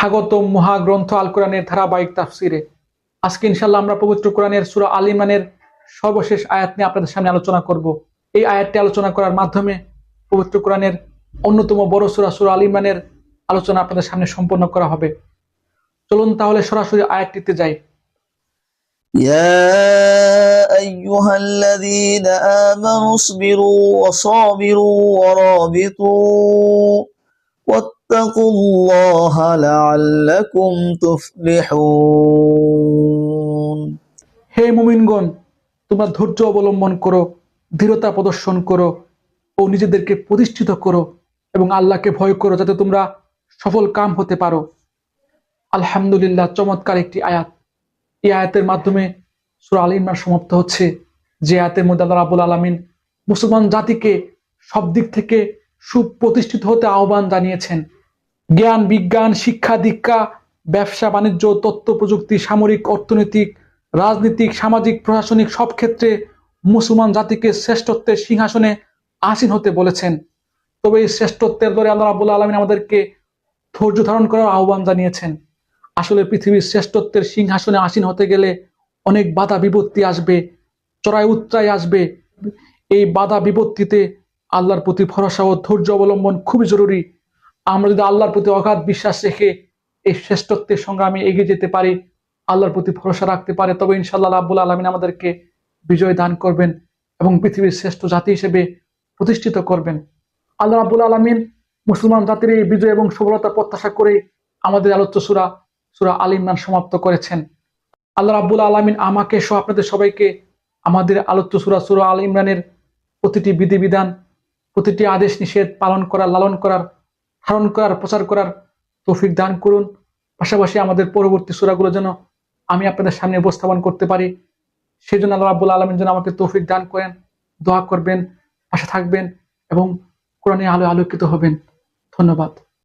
স্বাগত মহাগ্রন্থ আল কোরআনের ধারাবাহিক তাফসিরে আজকে ইনশাল্লাহ আমরা পবিত্র কোরআনের সুরা আল ইমরানের সর্বশেষ আয়াত নিয়ে আপনাদের সামনে আলোচনা করব এই আয়াতটি আলোচনা করার মাধ্যমে পবিত্র কোরআনের অন্যতম বড় সুরা সুরা আল ইমরানের আলোচনা আপনাদের সামনে সম্পন্ন করা হবে চলুন তাহলে সরাসরি আয়াতটিতে যাই يا أيها الذين آمنوا اصبروا وصابروا ورابطوا واتقوا الله لعلكم تفلحون হে মুমিনগণ তোমরা ধৈর্য অবলম্বন করো দৃঢ়তা প্রদর্শন করো ও নিজেদেরকে প্রতিষ্ঠিত করো এবং আল্লাহকে ভয় করো যাতে তোমরা সফল কাম হতে পারো আলহামদুলিল্লাহ চমৎকার একটি আয়াত এই আয়াতের মাধ্যমে সুরা আল ইমরান সমাপ্ত হচ্ছে যে আয়াতের মধ্যে আল্লাহ রাবুল আলমিন মুসলমান জাতিকে সব দিক থেকে সুপ্রতিষ্ঠিত হতে আহ্বান জানিয়েছেন জ্ঞান, বিজ্ঞান, শিক্ষা, দীক্ষা, ব্যবসা, বাণিজ্য, তথ্য, প্রযুক্তি, সামরিক, অর্থনৈতিক, রাজনৈতিক, সামাজিক, প্রশাসনিক সব ক্ষেত্রে মুসলমান জাতিকে শ্রেষ্ঠত্বের সিংহাসনে আসীন হতে বলেছেন। তবে এই শ্রেষ্ঠত্বের দরে আল্লাহ রাবুল আলমিন আমাদেরকে ধৈর্য ধারণ করার আহ্বান জানিয়েছেন। আসলে পৃথিবীর শ্রেষ্ঠত্বের সিংহাসনে আসীন হতে গেলে অনেক বাধা বিপত্তি আসবে, চড়াই উচ্চাই আসবে। এই বাধা বিপত্তিতে আল্লাহর প্রতি ভরসা ও ধৈর্য অবলম্বন খুবই জরুরি। আমরা যদি আল্লাহর প্রতি অগাধ বিশ্বাস রেখে এই শ্রেষ্ঠত্বের সংগ্রামে এগিয়ে যেতে পারি, আল্লাহর প্রতি ভরসা রাখতে পারে, তবে ইনশাল্লাহ আব্বুল আলমিন আমাদেরকে বিজয় দান করবেন এবং পৃথিবীর শ্রেষ্ঠ জাতি হিসেবে প্রতিষ্ঠিত করবেন। আল্লাহ রাবুল আলমিন মুসলমান জাতির এই বিজয় এবং সফলতা প্রত্যাশা করে আমাদের আলোচ্য সুরা সুরা আল সমাপ্ত করেছেন। আল্লাহ রাবুল আলমিন আমাকে সহ আপনাদের সবাইকে আমাদের আলোচ্য সুরা সুরা আল ইমরানের প্রতিটি বিধিবিধান, প্রতিটি আদেশ নিষেধ পালন করার লালন করার ধারণ করার, প্রচার করার তৌফিক দান করুন। পাশাপাশি আমাদের পরবর্তী সুরাগুলো যেন আমি আপনাদের সামনে উপস্থাপন করতে পারি। সেই জন্য আল্লাহ রাবুল আলমের জন্য আমাকে তৌফিক দান করেন, দোয়া করবেন পাশে থাকবেন এবং কোরআনে আলো আলোকিত হবেন। ধন্যবাদ।